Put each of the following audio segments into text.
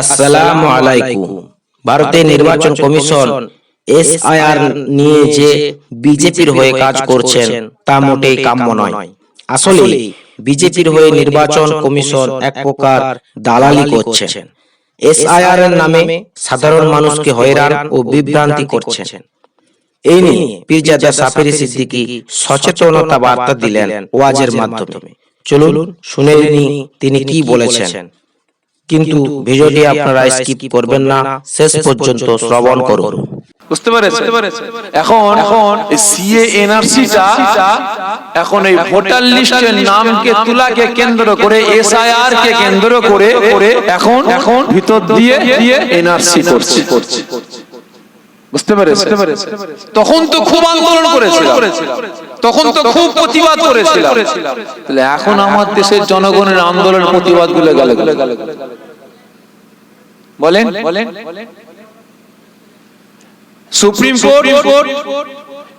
আসসালামু আলাইকুম। ভারতের নির্বাচন কমিশন এসআইআর নিয়ে যে বিজেপির হয়ে কাজ করছেন তা মোটেই কাম্য নয়। আসলে বিজেপির হয়ে নির্বাচন কমিশন এক প্রকার দালালি করছেন। এসআইআর এর নামে সাধারণ মানুষকে হয়রান ও বিভ্রান্তি করছেন। এই নিয়ে পীরজাদা সাফেরি সিদ্দিকী সচেতনতা বার্তা দিলেন ওয়াজের মাধ্যমে। চলুন শুনে তিনি কি বলেছেন। কিন্তু ভিডিওটি আপনারা স্কিপ করবেন না। শেষ পর্যন্ত শ্রবণ করুন। বুঝতে পেরেছে এখন এখন সিএ এনআরসিটা এখন এই ভোটার লিস্টের নামকে তুলাকে কেন্দ্র করে এসআইআর কে কেন্দ্র করে করে এখন এখন ভিতর দিয়ে দিয়ে এনআরসি করছে। করছে। বুঝতে পেরেছে তখন তো খুব আন্দোলন করেছিলাম। তখন তো খুব প্রতিবাদ করেছিলাম। তাহলে এখন আমার দেশের জনগণের আন্দোলন প্রতিবাদগুলো গেল বলেন। বলেন। সুপ্রিম কোর্ট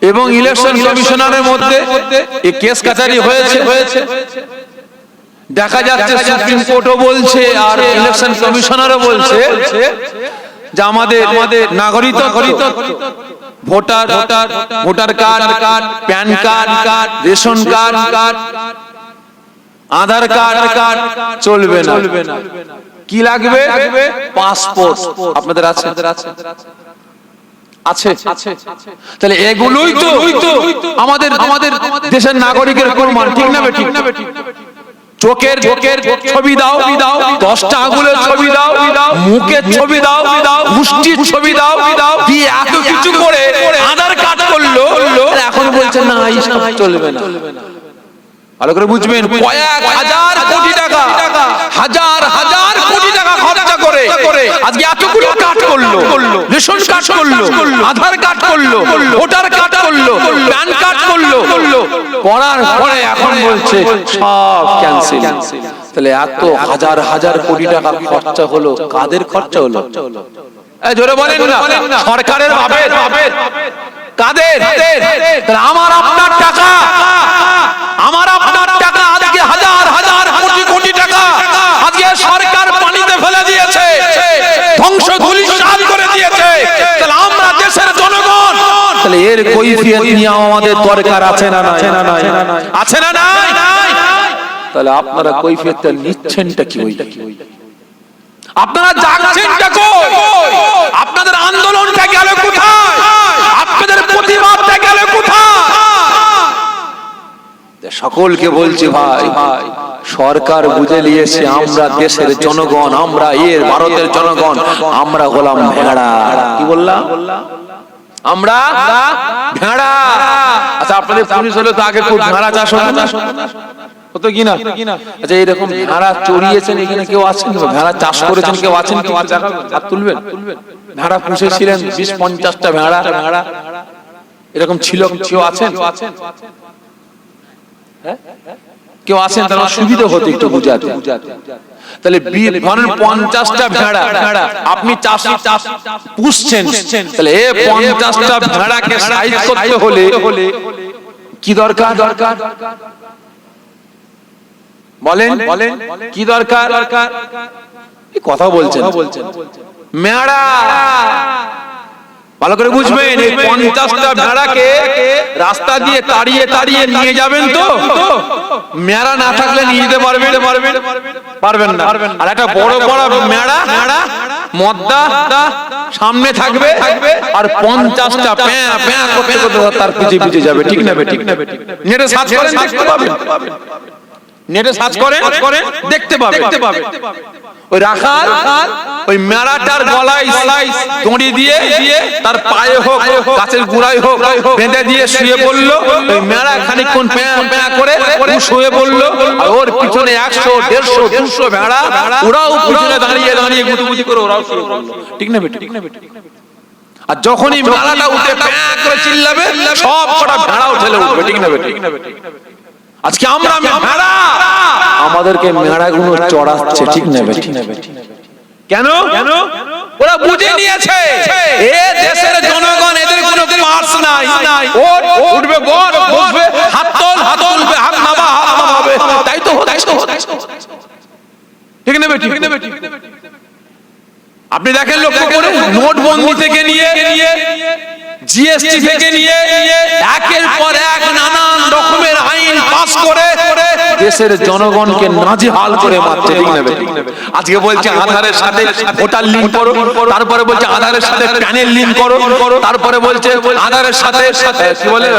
এবং ইলেকশন কমিশনারের মধ্যে এই কেস কাছারি হয়েছে। হয়েছে। দেখা যাচ্ছে সুপ্রিম কোর্টও বলছে আর ইলেকশন কমিশনারও বলছে। যে আমাদের নাগরিকত্ব। Voter voter voter card card PAN card card ration card card. Aadhaar card card চলবে না। কি লাগবে? পাসপোর্ট আপনাদের আছে? আছে। তাহলে এগুলোই তো আমাদের আমাদের দেশের নাগরিকের প্রমাণ। ঠিক না ঠিক না। চোখের চোখের ছবি দাও দাও দশটা আঙুলের ছবি দাও মুখের ছবি দাও দাও মুষ্টির ছবি দাও দাও দিয়ে এত কিছু করে আধার কার্ড করল। এখন বলছে না এইসব চলবে না। ভালো করে বুঝবেন কয়েক হাজার কোটি টাকা হাজার হাজার কোটি টাকা খরচা করে আজকে এতগুলো কার্ড করল। রেশন কার্ড করল। আধার কার্ড করল। ভোটার কার্ড করল। প্যান কার্ড করল। করার পরে এখন বলছে সব ক্যান্সেল তাহলে এত হাজার হাজার কোটি টাকা খরচা হলো। কাদের খরচা হলো? জোরে বলেন না। সরকারের ভাবের কাদের? তাহলে আমার আপনার টাকা আমার আপনার টাকা আজকে হাজার হাজার কোটি কোটি টাকা আজকে সরকার পানিতে ফেলে দিয়েছে ধ্বংস ধুলিসাৎ করে দিয়েছে তাহলে আমরা দেশের জনগণ তাহলে এর কৈফিয়ত নিয়ে আমাদের দরকার আছে না নাই? আছে না নাই? তাহলে আপনারা কৈফিয়তটা নিচ্ছেনটা কি ওই? আপনারা জাগছেনটা কই? আপনাদের আন্দোলনটা গেল কোথায়? আপনাদের প্রতিবাদটা গেল কোথায়? সকলকে বলছি ভাই ভাই সরকার বুঝে নিয়েছে আমরা দেশের জনগণ আমরা এর ভারতের জনগণ আমরা গোলাম ভেড়া কি বললাম? আমরা ভেড়া। আচ্ছা আপনাদের পুলিশ হলে তো আগে খুব ভেড়া চাষ হতো হতো কি না? আচ্ছা এরকম ভেড়া চড়িয়েছেন এখানে কেউ আছেন ভেড়া চাষ করেছেন কেউ আছেন কেউ হাত তুলবেন। ভেড়া পুষেছিলেন বিশ পঞ্চাশটা ভেড়া। ভেড়া। এরকম ছিল কেউ আছেন? কেউ আছেন? তাহলে সুবিধা হতো একটু বুঝাতে। তাহলে ধরেন পঞ্চাশটা ভেড়া। আপনি চাষি চাষ পুষছেন। তাহলে এ পঞ্চাশটা ভেড়াকে সাইজ করতে হলে কি দরকার? দরকার? বলেন বলেন কি দরকার? দরকার? কথা বলছেন। মেড়া ভালো করে বুঝবেন এই পঞ্চাশটা ভেড়াকে রাস্তা দিয়ে তাড়িয়ে তাড়িয়ে নিয়ে যাবেন তো? মেড়া না থাকলে নিয়ে যেতে পারবেন পারবেন না। আর একটা বড় বড় মেড়া মেড়া মদ্দা সামনে থাকবে আর পঞ্চাশটা প্যাঁ প্যাঁ করতে করতে তার পিছিয়ে পিছিয়ে যাবে। ঠিক না ঠিক না নেটে সার্চ করেন দেখতে পাবেন। নেটে সার্চ করেন দেখতে পাবেন দেখতে পাবেন ওই রাখাল ওই মেড়াটার গলায় গলায় দড়ি দিয়ে দিয়ে তার পায়ে হোক গাছের গুড়াই হোক বেঁধে দিয়ে শুয়ে পড়ল। ওই মেড়া খানিকক্ষণ প্যাঁ প্যাঁ করে শুয়ে পড়ল। ওর পিছনে একশো দেড়শো দুশো ভেড়া ওরাও পিছনে দাঁড়িয়ে দাঁড়িয়ে গুটি করে ওরাও শুয়ে পড়ল। ঠিক না বেটি? ঠিক না বেটি আর যখনই মেলাটা উঠে প্যাঁ করে চিল্লাবে সব কটা ভেড়া উঠে উঠবে। ঠিক না বেটি ঠিক না বেটি? আজকে আমরা ভেড়া আমাদেরকে মেড়াগুলো চড়াচ্ছে ঠিক নেবে। কেন? কেন? ওরা বুঝে নিয়েছে। এ দেশের জনগণ এদের কোনো পার্স নাই। ও উঠবে বল বসবে হাত তোল হাত তুলবে হাত নামা হাত নামাবে তাই তো হচ্ছে। ঠিক নেবে ঠিক নেবে বেটি আপনি দেখেন লক্ষ্য করে নোটবন্দি থেকে নিয়ে জিএসটি থেকে নিয়ে একের পর এক নানান রকমের আইন পাস করে দেশের জনগণকে নাজেহাল করে মারছে ঠিক নেবে। আজকে বলছে আধারের সাথে ভোটার লিঙ্ক করো তারপরে বলছে আধারের সাথে প্যানের লিঙ্ক করো। তারপরে বলছে আধারের সাথে কি বলে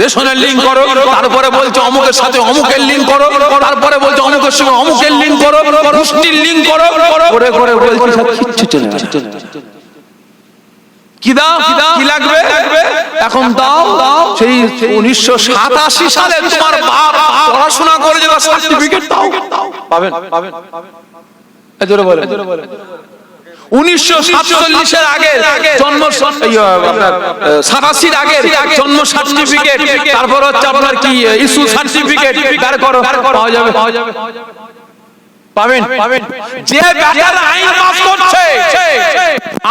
রেশনের লিঙ্ক করো। তারপরে বলছে অমুকের সাথে অমুকের লিঙ্ক করো। তারপরে বলছে অমুকের সঙ্গে অমুকের লিঙ্ক করো। গোষ্ঠীর লিঙ্ক করো। করে করে বলছে কিচ্ছু চলে কি দাও? কি লাগবে? এখন দাও। সেই উনিশশো সাতাশি সালে তোমার বাপ পড়াশোনা করে যেন সার্টিফিকেট দাও। পাবেন? পাবেন। এই জোরে বলেন। উনিশশো সাতচল্লিশের আগে জন্ম সাতাশির আগে জন্ম সার্টিফিকেট তারপর হচ্ছে আপনার কি ইস্যু সার্টিফিকেট বের করো। পাওয়া যাবে। পাওয়া যাবে। পাবেন? পাবেন। যে বেটার আইন পাস করছে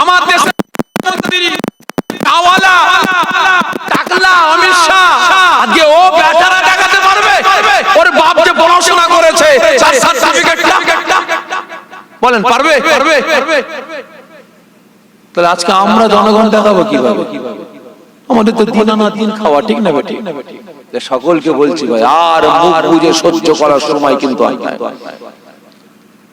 আমার দেশে আজকে আমরা জনগণ দেখাবো আমাদের তো খাওয়া, ঠিক না ঠিক সকলকে বলছি ভাই, আর বুঝে সহ্য করার সময় কিন্তু।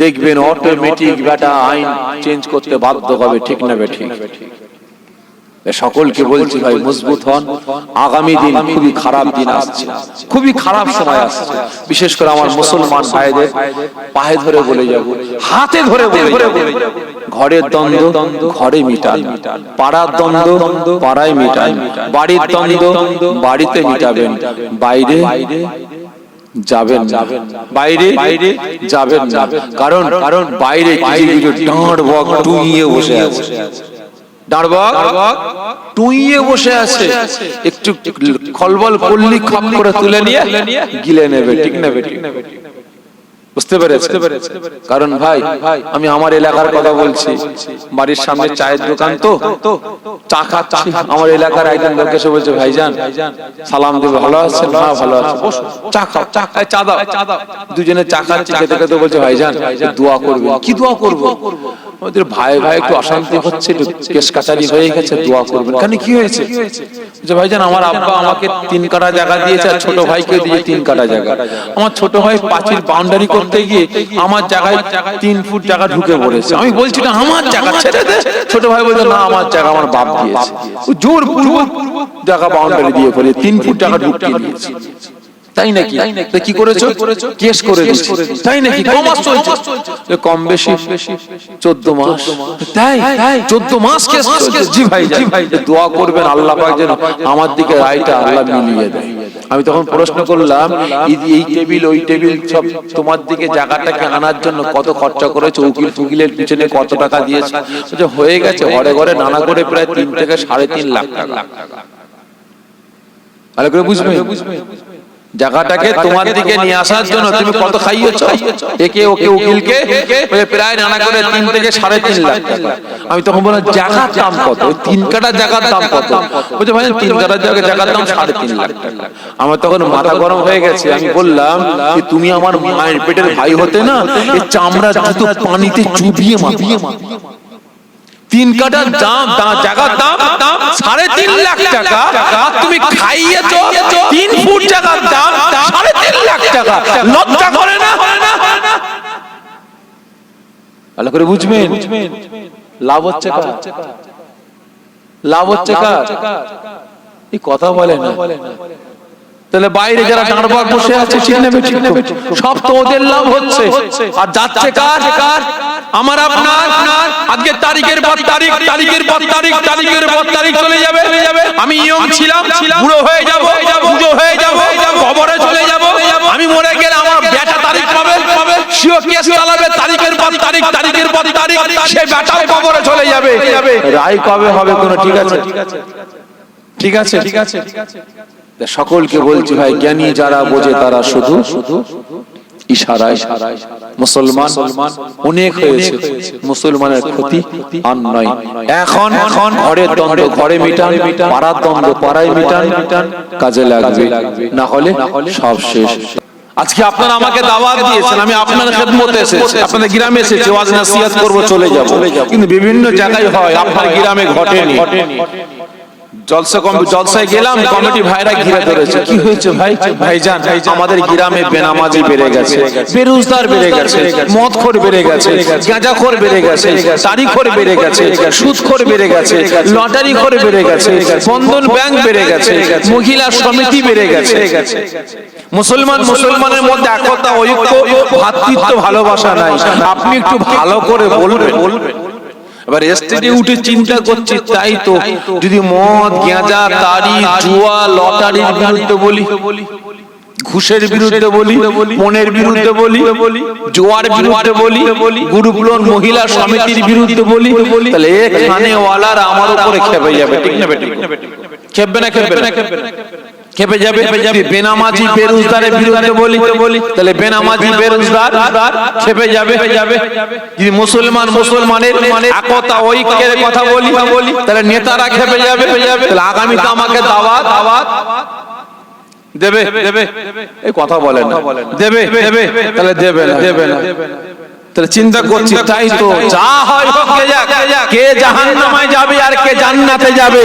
দেখবেন অটোমেটিক বেটা আইন চেঞ্জ করতে বাধ্য হবে, ঠিক না বে ঠিক? সকলকে বলছি ভাই, মজবুত হন। আগামী দিন খুবই খারাপ দিন আসছে। খুবই খারাপ সময় আসছে। বিশেষ করে আমার মুসলমান ভাইদের পায়ে ধরে বলে যাব, হাতে ধরে বলে ঘরের দ্বন্দ্ব, ঘরে মিটান। পাড়ার দ্বন্দ্ব, পাড়ায় মিটান। বাড়ির দ্বন্দ্ব, বাড়িতে মিটাবেন। বাইরে যাবেন বাইরে বাইরে যাবেন না। কারণ কারণ বাইরে কিছু কিছু ডাঁড় বক টুইয়ে বসে আছে। টুইয়ে বসে আছে। একটু খলবল পল্লি খাপ করে তুলে নিয়ে গিলে নেবে ঠিক নেবে ঠিক নেবে ঠিক নেবে। বুঝতে পেরেছে কারণ ভাই আমি আমার এলাকার কথা বলছি। বাড়ির সামনে চায়ের দোকান তো। চা খাচ্ছি। আমার এলাকার একজন লোক এসে বলছে ভাইজান সালাম দেবে। ভালো আছেন? হ্যাঁ ভালো আছে। বসো, চা খাও। চা চা দাও। দুজনে চা খাচ্ছি। খেতে খেতে বলছে ভাইজান দোয়া করবে কি দোয়া করব? আমাদের ভাই ভাই একটু অশান্তি হচ্ছে একটু কেস কাচারি হয়ে গেছে দোয়া করবেন। কেন কি হয়েছে? যে ভাইজান আমার আব্বা আমাকে তিন কাটা জায়গা দিয়েছে আর ছোট ভাইকে দিয়ে তিন কাটা জায়গা। আমার ছোট ভাই পাঁচিল বাউন্ডারি করতে গিয়ে আমার জায়গায় তিন ফুট জায়গা ঢুকে পড়েছে। আমি বলছি না আমার জায়গা ছেড়ে দে। ছোট ভাই বলছে, না, আমার জায়গা আমার বাপ দিয়েছে। জোর পূর্বক জায়গা বাউন্ডারি দিয়ে পড়ে তিন ফুট জায়গা ঢুকিয়ে দিয়েছে। তাই নাকি? তা কি করেছ? কেস করে তাই নাকি? ক মাস চলছে। কম বেশি? চোদ্দ মাস? তাই? চোদ্দ মাস কেস জি ভাই জি ভাই দোয়া করবেন আল্লাহ পাক যেন আমার দিকে রায়টা আল্লাহ মিলিয়ে দেয়। আমি তখন প্রশ্ন করলাম এই- টেবিল ওই টেবিল সব তোমার দিকে জায়গাটাকে আনার জন্য কত খরচা করেছে উকিল টুকিলের পিছনে কত টাকা দিয়েছে? বলছে, হয়ে গেছে ঘরে ঘরে নানা করে প্রায় তিন থেকে সাড়ে তিন লাখ টাকা। ভালো করে বুঝবে জায়গাটাকে তোমার দিকে নিয়ে আসার জন্য তুমি কত খাইয়েছ? একে ওকে উকিলকে প্রায় নানা করে তিন থেকে সাড়ে তিন লাখ। টাকা আমি তখন বললাম জায়গার দাম কত? ওই তিন কাটা জায়গার দাম কত? বলছে ভাই তিন কাটা জায়গা জায়গার দাম সাড়ে তিন লাখ টাকা। আমার তখন মাথা গরম হয়ে গেছে। আমি বললাম যে তুমি আমার মায়ের পেটের ভাই হতে না এই চামড়া জুতো পানিতে চুবিয়ে মাপিয়ে তিন কাটার দাম জায়গার দাম দাম সাড়ে তিন লাখ টাকা। আর তুমি খাইয়েছো তিন ফুট জায়গার দাম। সাড়ে তিন লাখ টাকা। লজ্জা করে না? ভালো করে বুঝবেন? লাভ হচ্ছে কার? লাভ হচ্ছে কার? এই কথা বলে না। তাহলে বাইরে যারা দাঁড়বাগ বসে আছে ঠিক নেবে ঠিক নেবে সব তো ওদের লাভ হচ্ছে। আর যাচ্ছে কার? কার? আমার আপনার আজকে তারিখের পর তারিখ তারিখের পর তারিখ তারিখের পর তারিখ চলে যাবে। আমি ইয়ং ছিলাম। বুড়ো হয়ে যাব। পুজো হয়ে যাব। কবরে চলে যাব। আমি মরে গেলে আমার বেটা তারিখ পাবে। সেও কেস চালাবে। তারিখের পর তারিখ তারিখের পর তারিখ। সে বেটাও কবরে চলে যাবে। রায় কবে হবে কোনো ঠিক আছে? ঠিক আছে। ঠিক আছে। সকলকে বলছি ভাই, জ্ঞানী যারা বোঝে তারা শুধু ইশারায়। কাজে লাগবে। না হলে সব শেষ। আজকে আপনারা আমাকে দাওয়াত দিয়েছেন, আমি আপনার আপনাদের গ্রামে এসেছি, ওয়াজ নাসিহাত করব, চলে যাব। কিন্তু বিভিন্ন জায়গায় হয়, আপনার গ্রামে ঘটেনি। জলসা কম জলসায় গেলাম কমিটি ভাইরা ঘিরে ধরেছে। কি হয়েছে ভাই? ভাইজান আমাদের গ্রামে বেনামাজি বেড়ে গেছে। বেরোজগার বেড়ে গেছে। মদখোর বেড়ে গেছে। গাঁজাখোর বেড়ে গেছে। তারিখোর বেড়ে গেছে। সুদখোর বেড়ে গেছে। লটারি খোর বেড়ে গেছে। বন্ধন ব্যাংক বেড়ে গেছে। মহিলা সমিতি বেড়ে গেছে। মুসলমান মুসলমানের মধ্যে একতা ঐক্য ভাতৃত্ব ভালোবাসা নাই। আপনি একটু ভালো করে বলবেন। বলবেন। এবার স্টেজে উঠে চিন্তা করছি তাই তো যদি মদ গেঁজা তারি জুয়া লটারির বিরুদ্ধে বলি ঘুষের বিরুদ্ধে বলি মনের বিরুদ্ধে বলি জোয়ার বিরুদ্ধে বলি গ্রুপ লোন মহিলা সমিতির বিরুদ্ধে বলি তাহলে এখানে ওয়ালার আমার উপরে খেপে যাবে ঠিক না বেটি? খেপবে না। খেপবে না। খেপে যাবে? বেনামাজি বেরোজগারের বিরুদ্ধে বলি বলি। তাহলে বেনামাজি বেরোজগার খেপে যাবে। যাবে। যদি মুসলমান মুসলমানের মানে একতা ঐক্যের কথা বলি বলি তাহলে নেতারা খেপে যাবে। যাবে। তাহলে আগামীতে আমাকে দাওয়াত। দাওয়াত। দেবে? দেবে। এই কথা বলেন না। দেবে? দেবে। তাহলে দেবে না। দেবে না। তাহলে চিন্তা করছি তাই তো। যা হয় কে জাহান্নামায় যাবে আর কে জান্নাতে যাবে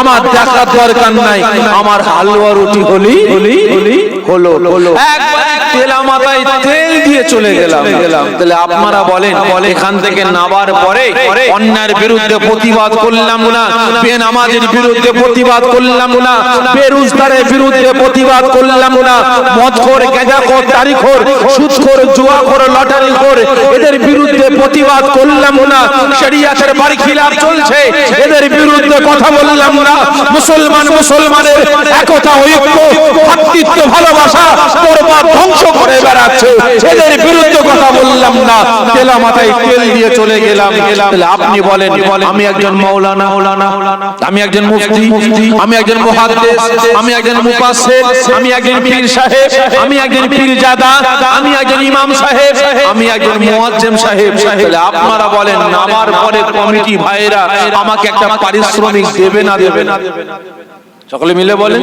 আমার দেখার দরকার নাই। আমার হালুয়া রুটি হলি হলি হলো হলো একবার তেলা মাথায় দিয়ে চলে গেলাম। তাহলে আপনারা বলেন এখান থেকে নাবার পরে অন্যায়ের বিরুদ্ধে প্রতিবাদ করলাম না। বেনামাজের বিরুদ্ধে প্রতিবাদ করলাম না। বেরোজগারের বিরুদ্ধে প্রতিবাদ করলাম না। মদখোর গেঁজাখোর তারিখোর সুদখোর জুয়াখোর লটারিখোর এদের বিরুদ্ধে প্রতিবাদ করলাম না। শরিয়াতের বাড়ি খিলাফ চলছে। এদের বিরুদ্ধে কথা বললাম না। মুসলমান মুসলমানের একতা ঐক্য ভাতৃত্ব ভালোবাসা বরবাদ ধ্বংস করে বেড়াচ্ছে। এদের বিরুদ্ধে কথা বললাম না তেলা মাথায় তেল দিয়ে চলে গেলাম তাহলে আপনি বলেন আমি একজন মাওলানা আমি একজন মুফতি আমি একজন মুহাদ্দিস আমি একজন মুফাসসির আমি একজন পীর সাহেব আমি একজন পীরজাদা আমি একজন ইমাম সাহেব আমি একজন মুয়াজ্জিম সাহেব তাহলে আপনারা বলেন আমার পরে কমিটি ভাইরা আমাকে একটা পারিশ্রমিক দেবে না দেবে না সকলে মিলে বলে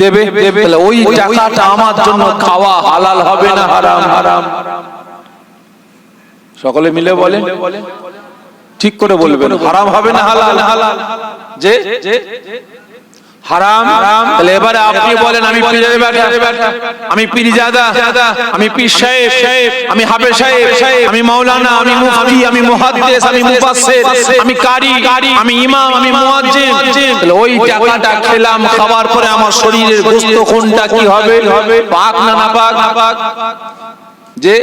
দেবে দেবে। ওই টাকাটা আমার জন্য খাওয়া হালাল হবে না। হারাম হারাম। সকলে মিলে বলে ঠিক করে বলবেন হারাম হবে না হালাল। হালাল। যে হারাম? তাহলে এবারে আপনি বলেন আমি পীরের বেটা আমি পীরজাদা আমি পীর সাহেব। আমি হাফেজ সাহেব। আমি মাওলানা আমি মুফতি আমি মুহাদ্দিস আমি মুফাসসির আমি কারি আমি ইমাম আমি মুয়াজ্জিম তাহলে ওই টাকাটা খেলাম খাবার পরে আমার শরীরের গোশত কোনটা কি হবে? পাক না না পাক। যে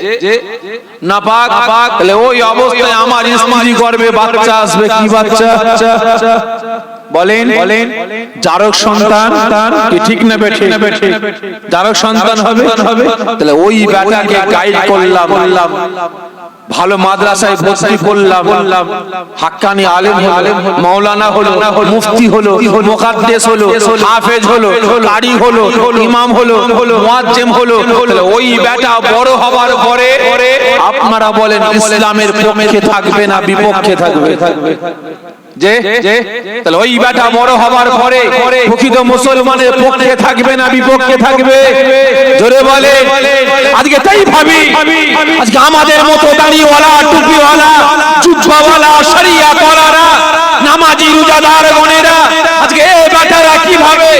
নাপাক তাহলে ওই অবস্থায় আমার স্ত্রী গর্ভে বাচ্চা আসবে কি বাচ্চা। বলেন বলেন জারক সন্তান কি ঠিক না বেঠে জারক সন্তান হবে? তাহলে ওই বেটাকে গাইড করলাম। বললাম ভালো মাদ্রাসায় ভর্তি করলাম। হাক্কানি আলেম আলেম মাওলানা হলো মুফতি হলো মুকাদ্দেস হলো হাফেজ হলো কারি হলো ইমাম হলো মুয়াজ্জিম হলো। তাহলে ওই বেটা বড় হবার পরে আপনারা বলেন ইসলামের পক্ষে থাকবে না বিপক্ষে থাকবে। যে তাহলে ওই বেটা বড় হবার পরে প্রকৃত মুসলমানের পক্ষে থাকবে না বিপক্ষে থাকবে জোরে বলে আজকে তাই ভাবি আজকে আমাদের মতো দাড়িওয়ালা টুপিওয়ালা জুব্বাওয়ালা শরিয়া পড়ারা নামাজি রোজাদার বোনেরা, আজকে এই বেটারা কীভাবে?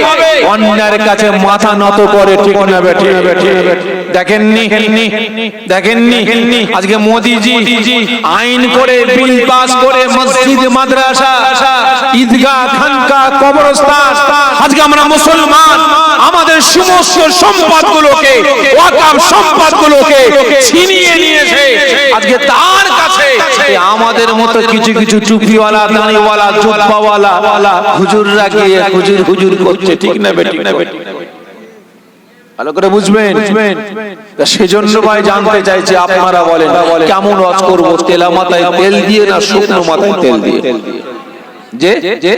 অন্যের কাছে মাথা নত করে, ঠিক না বেটি দেখেননি? দেখেননি? আজকে মোদিজি আইন করে, বিল পাস করে মসজিদ, মাদ্রাসা, ঈদগাহ খানকা কবরস্থান, আজকে আমরা মুসলমান। আমাদের সমস্ত সম্পদগুলোকে ওয়াকাফ সম্পদগুলোকে ছিনিয়ে নিয়েছে। আজকে তার কাছে আমাদের মতো কিছু কিছু টুপিওয়ালা, দাড়িওয়ালা, জুব্বাওয়ালা হুজুররা গিয়ে হুজুর হুজুর করছে, ঠিক না বেটি না বেটি ভালো করে বুঝবেন? তা সেজন্য ভাই জানতে চাইছি, আপনারা বলেন, কেমন ওয়াজ করব? তেলা মাথায় তেল দিয়ে না শুকনো মাথায় তেল দিয়ে? যে?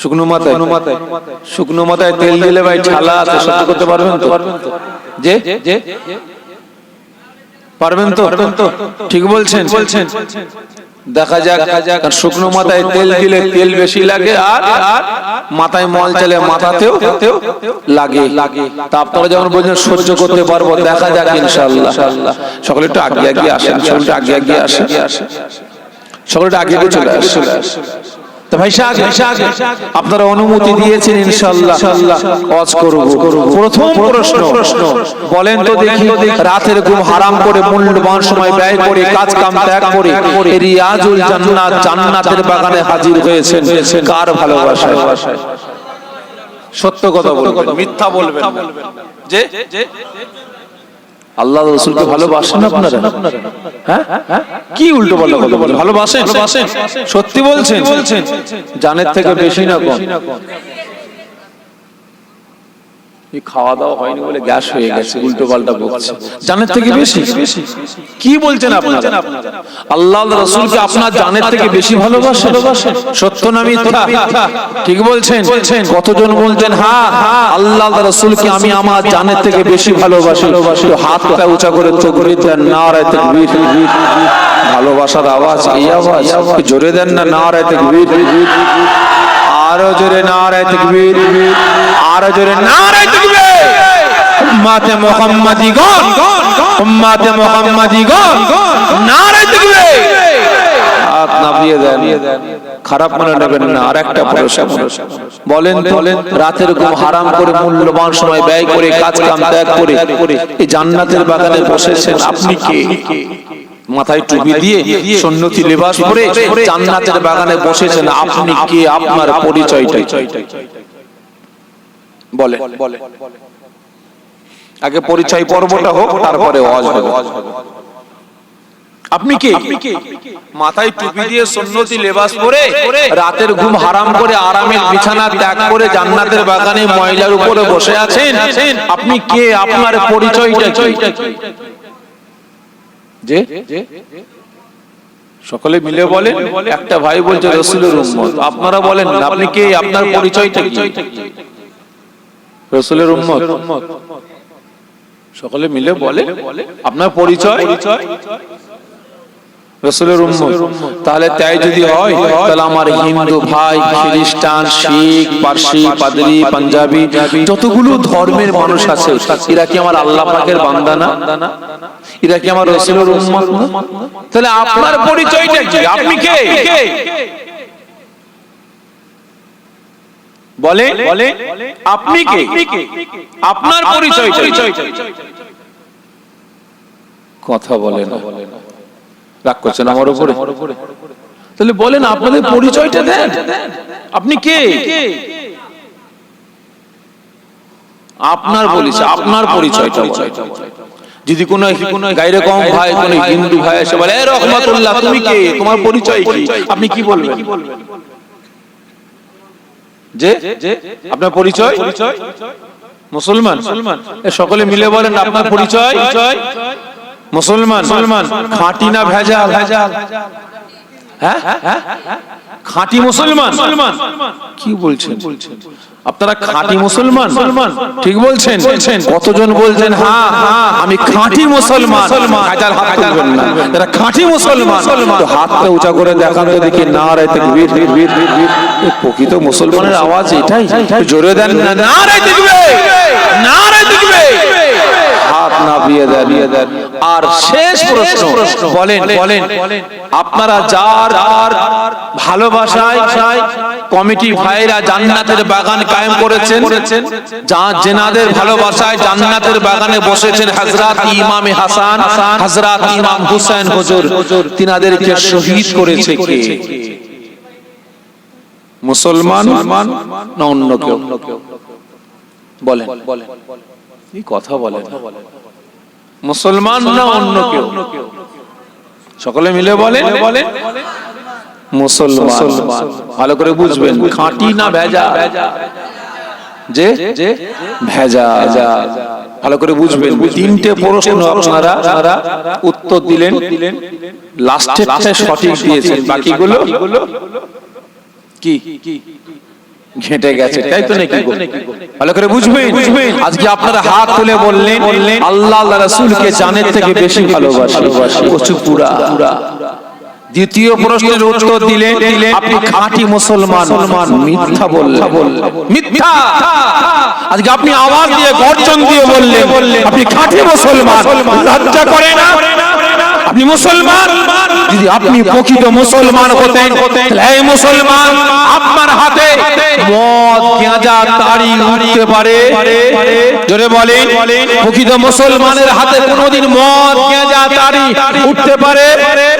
শুকনো মাথায় শুকনো মাথায়। তেল দিলে ভাই আছে সহ্য করতে পারবেন তো? যে? পারবেন তো? ঠিক বলছেন। বলছেন। দেখা যাক শুকনো মাথায় তেল দিলে তেল বেশি লাগে আর আর মাথায় মল চলে মাথাতেও লাগে। লাগে। তা আপনারা যখন বলছেন সহ্য করতে পারব দেখা যাক ইনশাআল্লাহ। সকলে একটু আগে আগে আসেন সকলে একটু আগে আগে আসেন। সকলে আগে আগে চলে আসেন। তো ভাই আপনারা অনুমতি দিয়েছেন ইনশাআল্লাহ। ওয়াজ করব। প্রথম প্রশ্ন বলেন তো দেখি রাতের ঘুম হারাম করে মূল্যবান সময় ব্যয় করে কাজ কাম ত্যাগ করে রিয়াজুল জান্নাত জান্নাতের বাগানে হাজির হয়েছেন। কার ভালোবাসায়? সত্য কথা বলবেন মিথ্যা বলবেন যে আল্লাহ রসুলকে ভালোবাসেন আপনারা? হ্যাঁ? কি উল্টো পাল্টা কথা বলেন? ভালোবাসেন? সত্যি বলছেন? জানের থেকে বেশি না কম। খাওয়া দাওয়া হয়নি বলে গ্যাস হয়ে গেছে উল্টো পাল্টা বলছে জানের থেকে বেশি? কি বলছেন আপনারা? আল্লাহ রসুলকে আপনার জানের থেকে বেশি ভালোবাসেন সত্য না মিথ্যা? ঠিক বলছেন? কতজন বলছেন হ্যাঁ আল্লাহ রসুলকে আমি আমার জানের থেকে বেশি ভালোবাসি। তো হাতটা উঁচা করে চোখ দেন না রাইতে ভালোবাসার আওয়াজ এই আওয়াজ? জোরে দেন না না রাইতে আরও জোরে নারায় তাকবীর। আরও জোরে নারায় তাকবীর উম্মতে মুহাম্মাদিগণ উম্মতে মুহাম্মাদিগণ, নারায় তাকবীর হাত নামিয়ে দেন, খারাপ মনে নেবেন না আর একটা প্রশ্ন বলেন তো, রাতের ঘুম হারাম করে, মূল্যবান সময় ব্যয় করে, কাজ কাম ত্যাগ করে, এই জান্নাতের বাগানে বসেছেন আপনি কে? মাথায় টুপি দিয়ে সন্ন্যতি লেবাস পরে জান্নাতের বাগানে বসেছেন আপনি কে? আপনার পরিচয়টা বলে আগে পরিচয় পর্বটা হোক তারপরে ওয়াজ হবে। আপনি কে? মাথায় টুপি দিয়ে সন্ন্যতি লেবাস পরে রাতের ঘুম হারাম করে আরামের বিছানা ত্যাগ করে জান্নাতের বাগানে ময়লার উপরে বসে আছেন? আপনি কে? আপনার পরিচয়টা কি? যে? সকলে মিলে বলেন একটা ভাই বলছে রসুলের উম্মত। আপনারা বলেন আপনি কে? আপনার পরিচয়টা কি? রসুলের উম্মত। সকলে মিলে বলে আপনার পরিচয়? রসুলের তাহলে তাই যদি হয় তাহলে আমার হিন্দু ভাই খ্রিস্টান শিখ পার্সি পাদরি পাঞ্জাবি যতগুলো ধর্মের মানুষ আছে এরা কি আমার আল্লাহ পাকের বান্দা না এরা কি আমার রসুলের উম্মত? তাহলে আপনার পরিচয়টা কি? আপনি কে? বলে বলে আপনি কে? আপনার পরিচয় কথা বলে না। রাগ করছেন আমার উপরে? তাহলে বলেন আপনাদের পরিচয়টা দেন। আপনি কে? আপনার বলিস আপনার পরিচয়টা বলেন। যদি কোন গাইরে কম ভাই কোন হিন্দু ভাই এসে বলে "এ রহমাতুল্লাহ তুমি কে? তোমার পরিচয় কি? আপনি কি বলবেন? যে আপনার পরিচয়? মুসলমান। এ সকলে মিলে বলেন আপনার পরিচয়। মুসলমান। মুসলমান। খাঁটি না ভেজা ভেজা হ্যাঁ? খাঁটি মুসলমান। কি বলছেন? আপনারা খাঁটি মুসলমান? ঠিক বলছেন? কতজন বলছেন হ্যাঁ আমি খাঁটি মুসলমান হাজার হাত তুলবেন না। যারা খাঁটি মুসলমান। হাতটা উঁচা করে দেখান তো দেখি না তাকবীর প্রকৃত মুসলমানের আওয়াজ এটাই। জোরে দেন না তাকবীর। না তাকবীর। হাত না বিয়ে দেন। আর শেষ প্রশ্ন বলেন বলেন আপনারা যার ভালোবাসায় কমিটি ভাইরা জান্নাতের বাগান কায়েম করেছেন যা জেনাদের ভালোবাসায় জান্নাতের বাগানে বসেছেন হযরত ইমামে হাসান হযরত ইমাম হুসেন হুজুর। তিনাদেরকে শহীদ করেছে কে? মুসলমান না অন্য কেউ? বলেন। কথা বলেন? মুসলমান না অন্য কেউ? সকলে মিলে বলে? বলে? মুসলমান। ভালো করে বুঝবেন খাঁটি না ভেজা যে? ভেজা ভালো করে বুঝবেন। তিনটে প্রশ্ন আপনারা উত্তর দিলেন। লাস্টেরটা সঠিক দিয়েছেন। বাকিগুলো? কি? ঘেটে গেছে। তাই তো নাকি ভালো করে বুঝবেন? আজকে আপনারা হাত তুলে বললেন আল্লাহ আল্লাহ রাসূলকে জানের থেকে বেশি ভালোবাসি। দ্বিতীয় প্রশ্নের উত্তর দিলেন আপনি খাঁটি মুসলমান। মিথ্যা বললেন। মিথ্যা। আজকে আপনি আওয়াজ দিয়ে গর্জন দিয়ে বললেন আপনি খাঁটি মুসলমান। লজ্জা করে না? আপনি মুসলমান? যদি আপনি প্রকৃত মুসলমান হতেন এই মুসলমান আপনার হাতে মদ, গাঁজা তাড়ি উঠতে পারে। জোরে বলেন, প্রকৃত মুসলমানের হাতে কোনোদিন মদ, গাঁজা তাড়ি উঠতে পারে।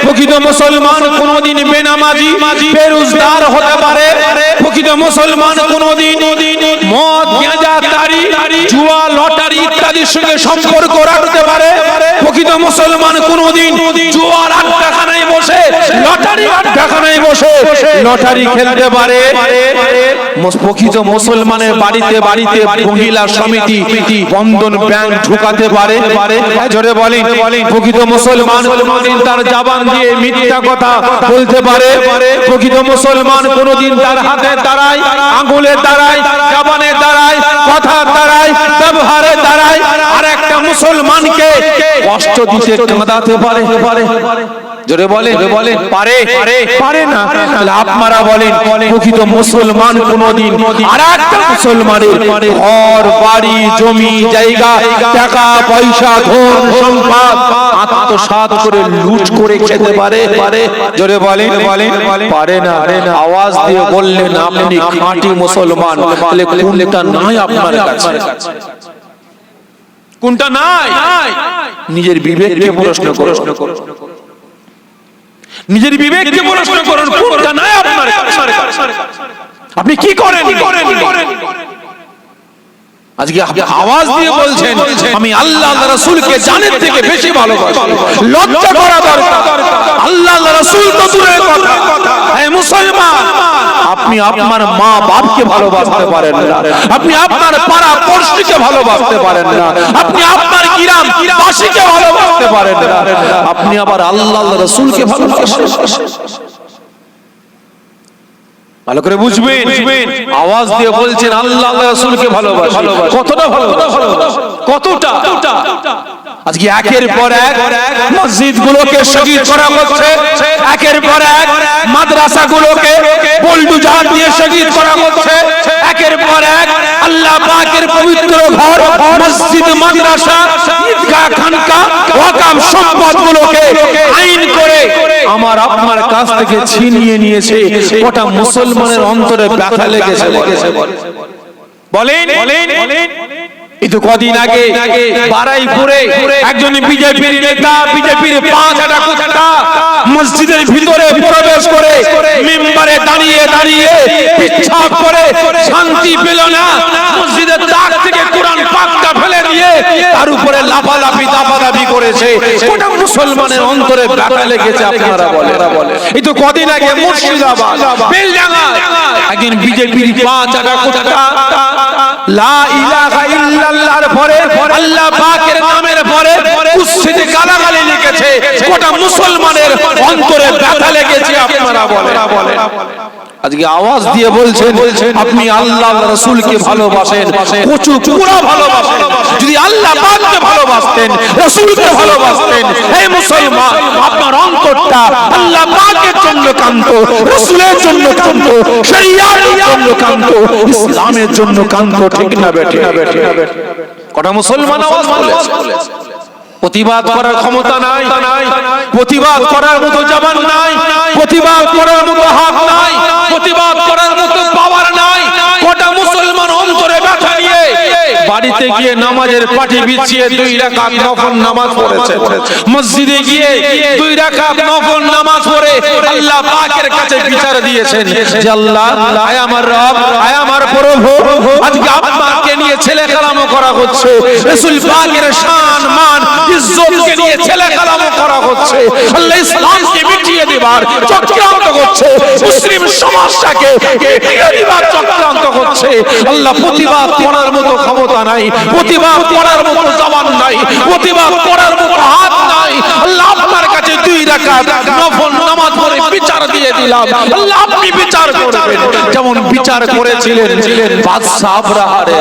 প্রকৃত মুসলমান কোনোদিন বেনামাজি বেরোজগার হতে পারে। প্রকৃত মুসলমান কোনোদিন মদ, গাঁজা তাড়ি জুয়া, লটারি ইত্যাদির সঙ্গে সম্পর্ক রাখতে পারে। মুসলমান কোনোদিন জুয়ার আড্ডাখানায় বসে লটারি আড্ডাখানায় বসে, লটারি খেলতে পারে। প্রকৃত মুসলমানের বাড়িতে বাড়িতে মহিলা সমিতি, বন্ধন ব্যাংক ঢুকাতে পারে। জোরে বলেন, প্রকৃত মুসলমান কোনোদিন তার জাবান দিয়ে মিথ্যা কথা বলতে পারে। প্রকৃত মুসলমান কোনোদিন তার হাতের দ্বারাই আঙ্গুলের দ্বারাই জাবানের দ্বারাই কথার দ্বারাই ব্যবহারের দ্বারাই আর একটা মুসলমানকে কষ্ট দিতে কাঁদাতে পারে। পারে জোরে বলে বলে পারে? পারে না। তাহলে আপনারা বলেন, প্রকৃত মুসলমান কোনদিন আর একটা মুসলমানের ঘর, বাড়ি, জমি, জায়গা, টাকা, পয়সা, ধন, সম্পদ আত্মসাৎ করে লুট করে খেতে পারে? পারে জোরে বলেন বলেন পারে না। আওয়াজ দিয়ে বললেন, আপনি খাঁটি মুসলমান? তাহলে কোনটা নাই আপনার কাছে? কোনটা নাই? নিজের বিবেককে প্রশ্ন প্রশ্ন নিজের বিবেককে প্রশ্ন করুন কোনটা নাই আপনার? আপনি কি করেন? করেন? আজকে আপনি আওয়াজ দিয়ে বলছেন আমি আল্লাহ আল্লাহ রাসূলকে জানের থেকে বেশি ভালোবাসি। লজ্জা করা দরকার আল্লাহ আল্লাহ রাসূল তো দূরের কথা। হে মুসলমান আপনি আপনার মা বাপকে ভালোবাসতে পারেন না। আপনি আপনার পাড়া পড়শিকে ভালোবাসতে পারেন না। আপনি আপনার গ্রাম বাসীকে ভালোবাসতে পারেন না। আপনি আবার আল্লাহ আল্লাহ রাসূলকে ভালোবাসেন। ভালো করে বুঝবেন? আওয়াজ দিয়ে বলছেন আল্লাহ রাসূলকে ভালোবাসি। কতটা ভালোবাসি কতটা? আজকে একের পর এক মসজিদ গুলোকে শহীদ করা হচ্ছে। একের পর এক মাদ্রাসা গুলোকে বুলডুজার দিয়ে শহীদ করা হচ্ছে। একের পর এক আল্লাহ পাকের পবিত্র ঘর মসজিদ মাদ্রাসা খানকা ওয়াকাফ সম্পদ গুলোকে আইন করে আমার আপনার কাছ থেকে ছিনিয়ে নিয়েছে। মুসলমানের অন্তরে ব্যথা লেগেছে বলেন বলেন এই তো কদিন আগে বারাইপুরে একজন বিজেপির নেতা, বিজেপির পাঁচ কুত্তা মসজিদের ভিতরে প্রবেশ করে মেম্বারে দাঁড়িয়ে দাঁড়িয়ে করে শান্তি পেল না। মসজিদের দিয়ে তার উপরে লাফালাফি দাপাদাপি করেছে। ওটা মুসলমানের অন্তরে ব্যথা লেগেছে, আপনারা বলে এই তো কদিন আগে মুর্শিদাবাদ, বেলডাঙ্গা বিজেপি বিজেপির পাঁচ একটা টাকা লা ইলাহা ইল্লাল্লাহর পরে, আল্লাহ পাকের নামের পরে কুৎসিতে গালাগালি লিখেছে, গোটা মুসলমানের অন্তরে ব্যথা লেগেছে, আপনারা আজকে আওয়াজ দিয়ে বলছেন, আপনি আল্লাহ রাসূলকে ভালোবাসেন, কচু ভালোবাসেন, যদি আল্লাহ পাককে ভালোবাসতেন, রাসূলকে ভালোবাসতেন, হে মুসলমান, আপনার অন্তরটা আল্লাহ পাকের জন্য কান্ত রাসূলের জন্য কান্ত জন্য কান্ত ইসলামের জন্য কান্ত ঠিক না বেঠে মুসলমান আওয়াজ তুলেছে? প্রতিবাদ করার ক্ষমতা নাই। প্রতিবাদ করার মতো জবান নাই। প্রতিবাদ করার মতো হাত নাই। প্রতিবাদ করার মতো পাওয়ার নাই। কটা মুসলমান অন্তরে ব্যথা নিয়ে বাড়িতে গিয়ে নামাজের পাটি বিছিয়ে দুই রাকাত নফল নামাজ পড়েছে। মসজিদে গিয়ে দুই রাকাত নফল নামাজ পড়ে আল্লাহ পাকের কাছে বিচার দিয়েছেন যে আল্লাহ, আয় আমার রব, আয় আমার প্রভু। আজকে আপনাকে নিয়ে ছেলে কালামো করা হচ্ছে। রসুল পাকের শান, মান, ইজ্জতকে নিয়ে ছেলে কালামো করা হচ্ছে। আল্লাহ ইসলামকে মিটিয়ে দেবার চক্রান্ত করছে। মুসলিম সমাজটাকে দেবার চক্রান্ত করছে। আল্লাহ প্রতিবাদ করার মতো ক্ষমতা নাই, প্রতিবাদ করার মতো জবান নাই, প্রতিবাদ করার মতো হাত নাই। আল্লাহ রাকাত নফল নামাজ পড়ে বিচার দিয়ে দিলাম। আল্লাহ আপনি বিচার করবেন যেমন বিচার করেছিলেন বাদশাহ আব্রাহারে